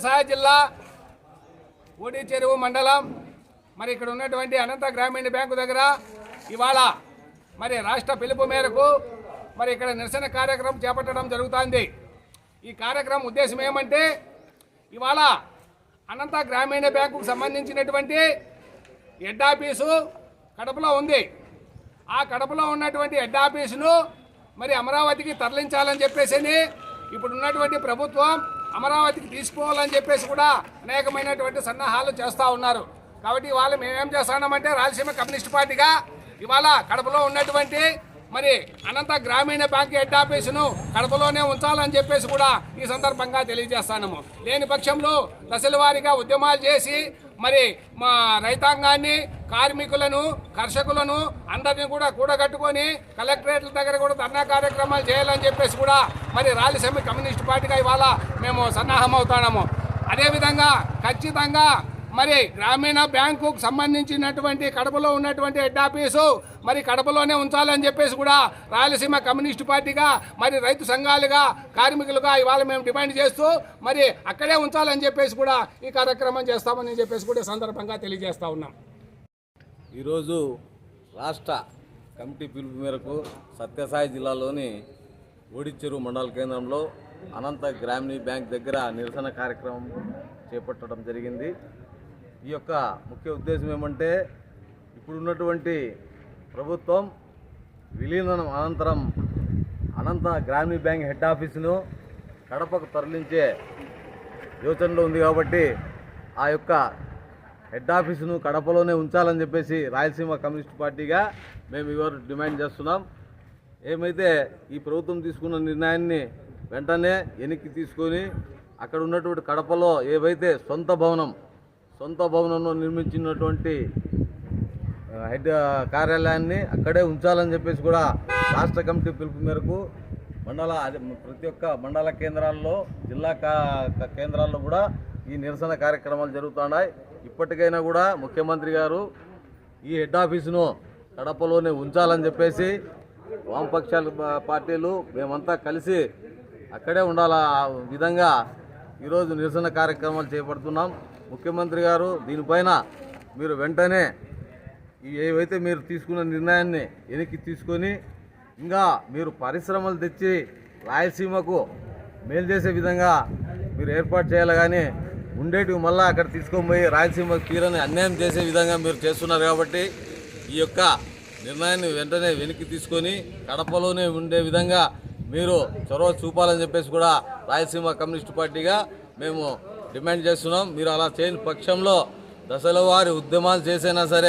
సత్యసాయి జిల్లా ఓడిచెరువు మండలం. మరి ఇక్కడ ఉన్నటువంటి అనంత గ్రామీణ బ్యాంకు దగ్గర ఇవాళ మరి రాష్ట్ర పిలుపు మేరకు మరి ఇక్కడ నిరసన కార్యక్రమం చేపట్టడం జరుగుతోంది. ఈ కార్యక్రమం ఉద్దేశం ఏమంటే ఇవాళ అనంత గ్రామీణ బ్యాంకుకు సంబంధించినటువంటి హెడ్ ఆఫీసు కడపలో ఉంది. ఆ కడపలో ఉన్నటువంటి హెడ్ ఆఫీసును మరి అమరావతికి తరలించాలని చెప్పేసి ఇప్పుడు ఉన్నటువంటి ప్రభుత్వం అమరావతికి తీసుకోవాలని చెప్పేసి కూడా అనేకమైనటువంటి సన్నాహాలు చేస్తూ ఉన్నారు. కాబట్టి ఇవాళ మేమేం చేస్తున్నామంటే రాయలసీమ కమ్యూనిస్ట్ పార్టీగా ఇవాళ కడపలో ఉన్నటువంటి మరి అనంత గ్రామీణ బ్యాంక్ హెడ్ ఆఫీసును కడపలోనే ఉంచాలని చెప్పేసి కూడా ఈ సందర్భంగా తెలియజేస్తాము లేని పక్షంలో దశల వారీగా ఉద్యమాలు చేసి మరి మా రైతాంగాన్ని కార్మికులను కర్షకులను అందరినీ కూడా కూడగట్టుకొని కలెక్టరేట్ల దగ్గర కూడా ధర్నా కార్యక్రమాలు చేయాలని చెప్పేసి కూడా మరి రాయలసీమ కమ్యూనిస్ట్ పార్టీగా ఇవాళ మేము సన్నాహం అవుతాము అదేవిధంగా ఖచ్చితంగా మరి గ్రామీణ బ్యాంకుకు సంబంధించినటువంటి కడపలో ఉన్నటువంటి హెడ్ ఆఫీసు మరి కడపలోనే ఉంచాలని చెప్పేసి కూడా రాయలసీమ కమ్యూనిస్ట్ పార్టీగా మరి రైతు సంఘాలుగా కార్మికులుగా ఇవాళ మేము డిమాండ్ చేస్తూ మరి అక్కడే ఉంచాలని చెప్పేసి కూడా ఈ కార్యక్రమం చేస్తామని చెప్పేసి కూడా సందర్భంగా తెలియజేస్తా ఉన్నాం. ఈరోజు రాష్ట్ర కమిటీ పిలుపు మేరకు సత్యసాయి జిల్లాలోని ఓడిచెరువు మండల కేంద్రంలో అనంత గ్రామీణ బ్యాంక్ దగ్గర నిరసన కార్యక్రమం చేపట్టడం జరిగింది. ఈ యొక్క ముఖ్య ఉద్దేశం ఏమంటే ఇప్పుడున్నటువంటి ప్రభుత్వం విలీనం అనంతరం అనంత గ్రామీణ బ్యాంక్ హెడ్ ఆఫీసును కడపకు తరలించే యోచనలో ఉంది కాబట్టి ఆ యొక్క హెడ్ ఆఫీసును కడపలోనే ఉంచాలని చెప్పేసి రాయలసీమ కమ్యూనిస్ట్ పార్టీగా మేము ఇవాళ డిమాండ్ చేస్తున్నాం. ఏమైతే ఈ ప్రభుత్వం తీసుకున్న నిర్ణయాన్ని వెంటనే వెనక్కి తీసుకొని అక్కడ ఉన్నటువంటి కడపలో ఏవైతే సొంత భవనం సొంత భవనంలో నిర్మించినటువంటి హెడ్ కార్యాలయాన్ని అక్కడే ఉంచాలని చెప్పేసి కూడా రాష్ట్ర కమిటీ పిలుపు మేరకు మండల అదే ప్రతి ఒక్క మండల కేంద్రాల్లో జిల్లా కా- క- కేంద్రాల్లో కూడా ఈ నిరసన కార్యక్రమాలు జరుగుతున్నాయి. ఇప్పటికైనా కూడా ముఖ్యమంత్రి గారు ఈ హెడ్ ఆఫీసును కడపలోనే ఉంచాలని చెప్పేసి వామపక్షాల పార్టీలు మేమంతా కలిసి అక్కడే ఉండాల విధంగా ఈరోజు నిరసన కార్యక్రమాలు చేపడుతున్నాం. ముఖ్యమంత్రి గారు దీనిపైన మీరు వెంటనే ఈ ఏవైతే మీరు తీసుకున్న నిర్ణయాన్ని వెనక్కి తీసుకొని ఇంకా మీరు పరిశ్రమలు తెచ్చి రాయలసీమకు మేలు చేసే విధంగా మీరు ఏర్పాటు చేయాలి కానీ ఉండేటివి మళ్ళీ అక్కడ తీసుకొని పోయి రాయలసీమ తీరని అన్యాయం చేసే విధంగా మీరు చేస్తున్నారు కాబట్టి ఈ యొక్క నిర్ణయాన్ని వెంటనే వెనక్కి తీసుకొని కడపలోనే ఉండే విధంగా మీరు చొరవ చూపాలని చెప్పేసి కూడా రాయలసీమ కమ్యూనిస్ట్ పార్టీగా మేము డిమాండ్ చేస్తున్నాం. మీరు అలా చేయని పక్షంలో దశల వారి ఉద్యమాలు చేసైనా సరే